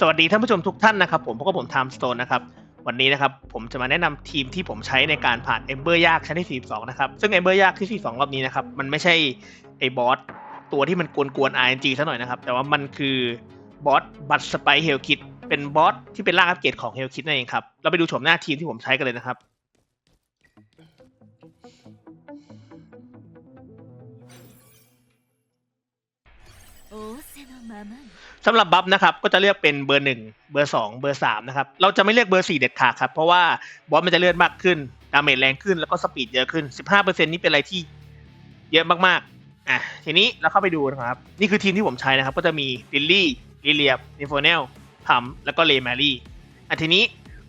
สวัสดีท่านผู้ชมทุกท่านนะครับผมพบกับผมไทม์สโตนนะครับวันนี้นะครับผมจะมาแนะนำทีมที่ผมใช้ในการผ่านเอมเบอร์ยากชั้นที่ 42 นะครับ ซึ่งเอมเบอร์ยากที่ 42 รอบนี้นะครับ มันไม่ใช่ไอ้บอสตัวที่มันกวนๆ RNG ซะหน่อยนะครับ แต่ว่ามันคือบอสบัตสไปเฮลคิดเป็นบอสที่เป็นร่างอัปเกรดของเฮลคิดนั่นเองครับ เราไปดูชมหน้าทีมที่ผมใช้กันเลยนะครับ สำหรับบัฟนะครับก็จะเลือกเป็นเบอร์หนึ่งเบอร์สองเบอร์สามนะครับเราจะไม่เลือกเบอร์สี่เด็ดขาดครับเพราะว่าบอสมันจะเลื่อนมากขึ้นดาเมจแรงขึ้นแล้วก็สปีดเยอะขึ้น 15%นี่เป็นอะไรที่เยอะมากๆอะทีนี้เราเข้าไปดูนะครับ นี่คือทีมที่ผมใช้นะครับ ก็จะมีลิลลี่ลิเลียบนิโฟเนลพัมแล้วก็เลแมรี่อะทีนี้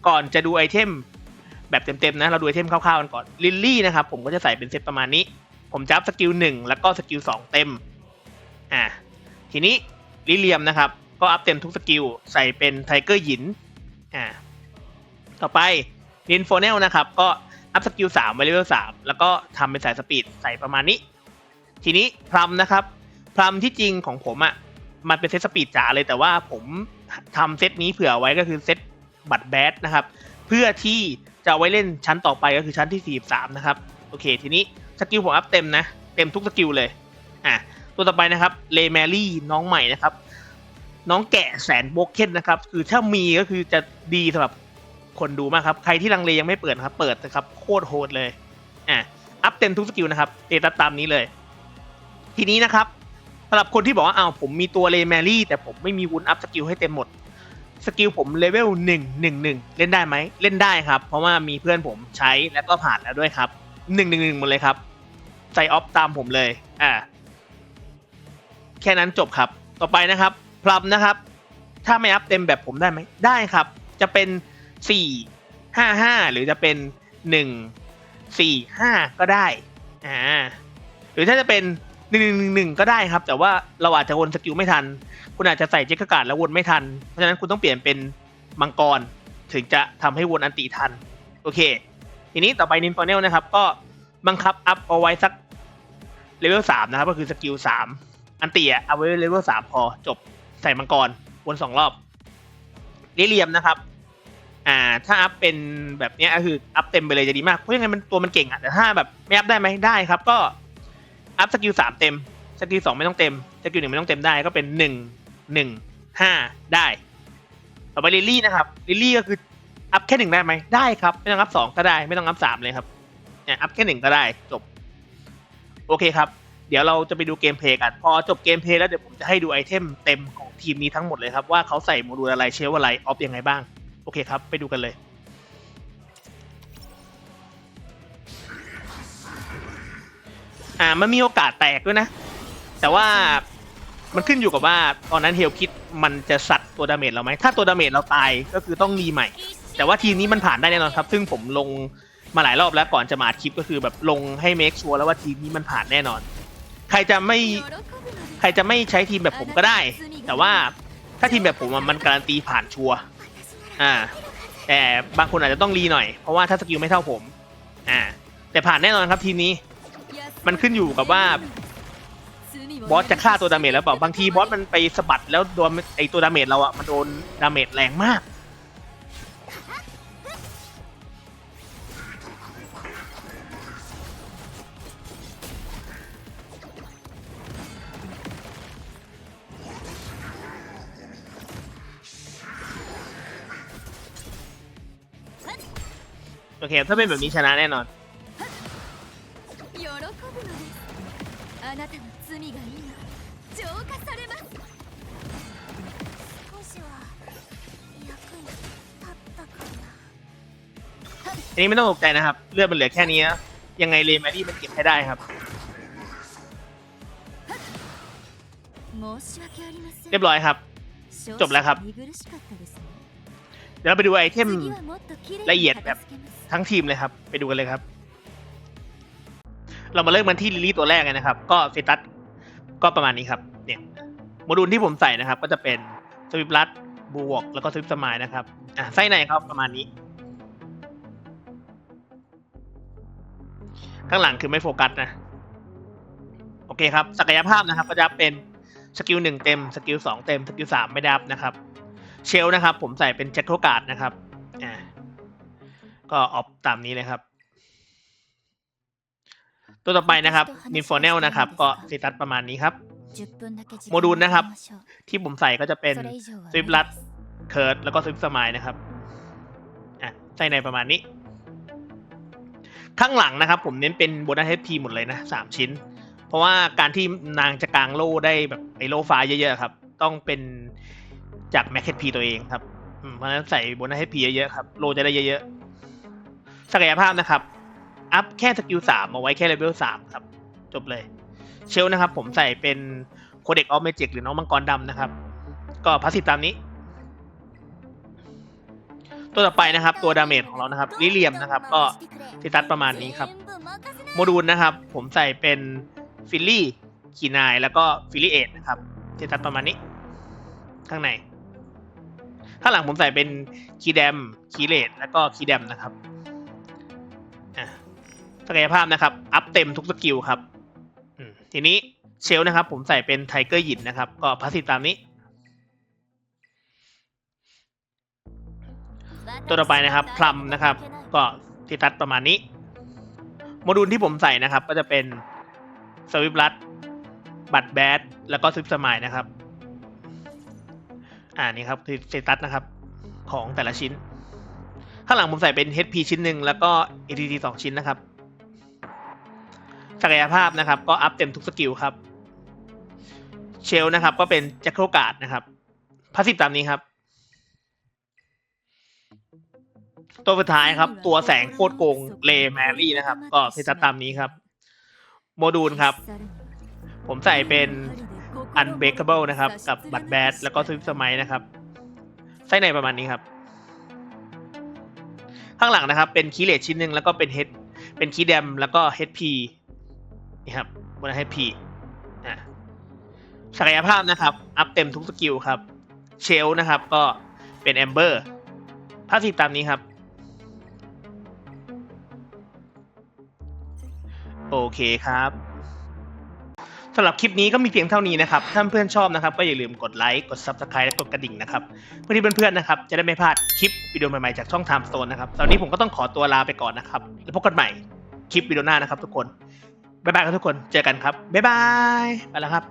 ก่อนจะดูไอเทมแบบเต็มๆนะเราดูไอเทมคร่าวๆกันก่อนลิลลี่นะครับผมก็จะใส่เป็นเซตประมาณนี้ ผมจะอัพสกิลหนึ่งแล้วก็สกิลสองเต็มอะ ทีนี้ลิเลียมนะครับ ก็อัพเต็มทุกสกิล ใส่เป็นไทเกอร์หยินอ่าต่อไปลินโฟเนลนะครับ ก็อัพสกิลสามไว้เลเวลสามแล้วก็ทำเป็นสายสปีดใส่ประมาณนี้ ทีนี้พรัมนะครับพรัมที่จริงของผมอะ่ะมันเป็นเซตสปีดจ๋าเลยแต่ว่าผมทำเซตนี้เผื่อไว้ก็คือเซตบัตรแบดนะครับ เพื่อที่จะเอาไว้เล่นชั้นต่อไปก็คือชั้นที่ 43 นะครับ โอเค ทีนี้สกิลผมอัพเต็มนะ เต็มทุกสกิลเลย อะ ตัวต่อไปนะครับเลแมรี่น้องใหม่นะครับ น้องแกะแสนโบกเคนนะครับ คือถ้ามีก็คือจะดีสำหรับคนดูมากครับ ใครที่ลังเลยังไม่เปิดนะครับ เปิดนะครับโคตรโหดเลยอะอัพเต็มทุกสกิลนะครับเตตัสตามนี้เลย ทีนี้นะครับสำหรับคนที่บอกว่าอ้าวผมมีตัวเลแมรี่ แต่ผมไม่มีวุ้นอัพสกิลให้เต็มหมดสกิลผมเลเวลหนึ่งหนึ่งหนึ่งเล่นได้ไหมเล่นได้ครับ เพราะว่ามีเพื่อนผมใช้แล้วก็ผ่านแล้วด้วยครับหนึ่งหนึ่งหนึ่งหมดเลยครับใส่ออฟตามผมเลยอ่า ค่นั้นจบครับ ต่อไปนะครับพลัมนะครับ ถ้าไม่อัพเต็มแบบผมได้ไหมได้ครับ จะเป็นสี่ห้าห้าหรือจะเป็นหนึ่งสี่ห้าก็ได้อ่าหรือถ้าจะเป็นหนึ่งหนึ่งก็ได้ครับ แต่ว่าเราอาจจะวนสกิลไม่ทัน คุณอาจจะใส่เจ็คการ์ดแล้ววนไม่ทัน เพราะฉะนั้นคุณต้องเปลี่ยนเป็นมังกร ถึงจะทำให้วนอันติทัน โอเค ทีนี้ต่อไปนินฟอเนลนะครับ ก็บังคับอัพเอาไว้สักเลเวลสามนะครับ ก็คือสกิลสาม อันติอะเอาไว้เลเวลสามพอจบใส่มังกรวนสองรอบลิเลียมนะครับ อ่า ถ้าอัพเป็นแบบนี้ก็คืออัพเต็มไปเลยจะดีมากเพราะยังไงมันตัวมันเก่งอะแต่ถ้าแบบไม่อัพได้ไหมได้ครับ ก็อัพสกิลสามเต็มสกิลสองไม่ต้องเต็มสกิลหนึ่งไม่ต้องเต็มได้ก็เป็นหนึ่งหนึ่งห้าได้ ต่อไปลิลลี่นะครับลิลลี่ก็คืออัพแค่หนึ่งได้ไหมได้ครับ ไม่ต้องอัพสองก็ได้ ไม่ต้องอัพสามเลยครับเนี่ยอัพแค่หนึ่งก็ได้จบ โอเคครับ เดี๋ยวเราจะไปดูเกมเพลย์กัน พอจบเกมเพลย์แล้วเดี๋ยวผมจะให้ดูไอเทมเต็มของทีมนี้ทั้งหมดเลยครับ ว่าเขาใส่โมดูลอะไรเชลอะไรออฟยังไงบ้าง โอเคครับ ไปดูกันเลยอ่ามันมีโอกาสแตกด้วยนะ แต่ว่ามันขึ้นอยู่กับว่าตอนนั้นเฮลคิดมันจะสัตว์ตัวดาเมจเราไหมถ้าตัวดาเมจเราตายก็คือต้องรีใหม่ แต่ว่าทีมนี้มันผ่านได้แน่นอนครับ ซึ่งผมลงมาหลายรอบแล้วก่อนจะมาดคลิปก็คือแบบลงให้เมคชัวร์แล้วว่าทีมนี้มันผ่านแน่นอน ใครจะไม่ใครจะไม่ใช้ทีมแบบผมก็ได้ แต่ว่าถ้าทีมแบบผมมันการันตีผ่านชัวอ่า แต่บางคนอาจจะต้องรีหน่อย เพราะว่าถ้าสกิลไม่เท่าผม อ่า แต่ผ่านแน่นอนครับทีมนี้ มันขึ้นอยู่กับว่าบอสจะฆ่าตัวดาเมจแล้วเปล่า บางทีบอสมันไปสะบัดแล้วโดนไอตัวดาเมจเราอะมันโดนดาเมจแรงมาก เค ถ้าเป็นแบบนี้ชนะแน่นอน 喜ぶのですあなたの罪が今浄化されます少しは役に立ったかな อันนี้ไม่ต้องตกใจนะครับ เลือดมันเหลือแค่นี้นะยังไงเลมารี่มันเก็บให้ได้ครับ 申し訳ありません เรียบร้อยครับ จบแล้วครับ 見苦しかったですね เดี๋ยวเราไปดูไอเทม 次はもっと綺麗に ละเอียดแบบ 片付けます ทั้งทีมเลยครับ ไปดูกันเลยครับ เรามาเริ่มกันที่ลิลี่ตัวแรกกันนะครับ ก็เซตัสก็ประมาณนี้ครับ เนี่ยโมดูลที่ผมใส่นะครับ ก็จะเป็นสวิปลัดบูวก แล้วก็สวิปสมายนะครับอะไส้ในครับประมาณนี้ ข้างหลังคือไม่โฟกัสนะ โอเคครับ ศักยภาพนะครับ ก็จะเป็นสกิลหนึ่งเต็ม สกิลสองเต็ม สกิลสามไม่ได้อัพนะครับ เชลนะครับ ผมใส่เป็นแจ็คโคการ์ดนะครับ ก็ออฟตามนี้เลยครับ ตัวต่อไปนะครับนินฟอร์เนลนะครับ ก็สเตตัสประมาณนี้ครับ โมดูลนะครับ ที่ผมใส่ก็จะเป็นสวิปลัดเคิร์ดแล้วก็สวิปสมายนะครับอะใส่ในประมาณนี้ ข้างหลังนะครับ ผมเน้นเป็นโบนัสเฮดพีหมดเลยนะสามชิ้น เพราะว่าการที่นางจะกางโล่ได้แบบไอโล่ฟ้าเยอะๆครับ ต้องเป็นจากแม็กเฮดพีตัวเองครับเพราะฉะนั้นใส่โบนัสเฮดพีเยอะๆครับโลจะได้เยอะๆ ศักยภาพนะครับ อัพแค่สกิลสามเอาไว้แค่เลเวลสามครับ จบเลย เชลนะครับ ผมใส่เป็นโคเด็กออฟเมจิกหรือน้องมังกรดำนะครับ ก็พาสซีฟตามนี้ ตัวต่อไปนะครับ ตัวดาเมจของเรานะครับลิเลียมนะครับ ก็ที่ตัดประมาณนี้ครับ โมดูลนะครับ ผมใส่เป็นฟิลลี่คีนายแล้วก็ฟิลลี่เอทนะครับที่ตัดประมาณนี้ ข้างในข้างหลังผมใส่เป็นคีแดมคีเลตแล้วก็คีแดมนะครับ อะศักยภาพนะครับ อัพเต็มทุกสกิลครับทีนี้เชลนะครับ ผมใส่เป็นไทเกอร์หยินนะครับ ก็พาสซีฟตามนี้ ตัวต่อไปนะครับพลัมนะครับ ก็ที่ตัดประมาณนี้โมดูลที่ผมใส่นะครับ ก็จะเป็นสวิปลัดบัตแบดแล้วก็สวิปสมายนะครับ อ่านี่ครับคือสตัสนะครับ ของแต่ละชิ้น ข้างหลังผมใส่เป็น HP ชิ้นหนึ่งแล้วก็ ATT สองชิ้นนะครับ ศักยภาพนะครับ ก็อัพเต็มทุกสกิลครับ เชลนะครับ ก็เป็นแจ็คโคการ์ดนะครับพาสซีฟตามนี้ครับ ตัวสุดท้ายครับ ตัวแสงโคตรโกงเลแมรี่นะครับ ก็พิจัดตามนี้ครับ โมดูลครับ ผมใส่เป็น Unbreakable นะครับ กับบัตแบดแล้วก็สวิปสมัยนะครับไส้ในประมาณนี้ครับ ข้างหลังนะครับ เป็นคีเลตชิ้นหนึ่งแล้วก็เป็นเฮดเป็นคีแดมแล้วก็เฮดพีนี่ครับบนเฮดพีอะศักยภาพนะครับ อัพเต็มทุกสกิลครับ เชลนะครับ ก็เป็นแอมเบอร์ภาพสีตามนี้ครับ โอเคครับ สำหรับคลิปนี้ก็มีเพียงเท่านี้นะครับ ถ้าเพื่อนชอบนะครับ ก็อย่าลืมกดไลค์ กด Subscribe และกดกระดิ่งนะครับ เพื่อที่เพื่อนๆนะครับ จะได้ไม่พลาดคลิปวิดีโอใหม่ๆจากช่อง Time Stone นะครับ ตอนนี้ผมก็ต้องขอตัวลาไปก่อนนะครับ แล้วพบกันใหม่คลิปวิดีโอหน้านะครับ ทุกคน บ๊ายบายครับทุกคน เจอกันครับ บ๊ายบาย ไปแล้วครับ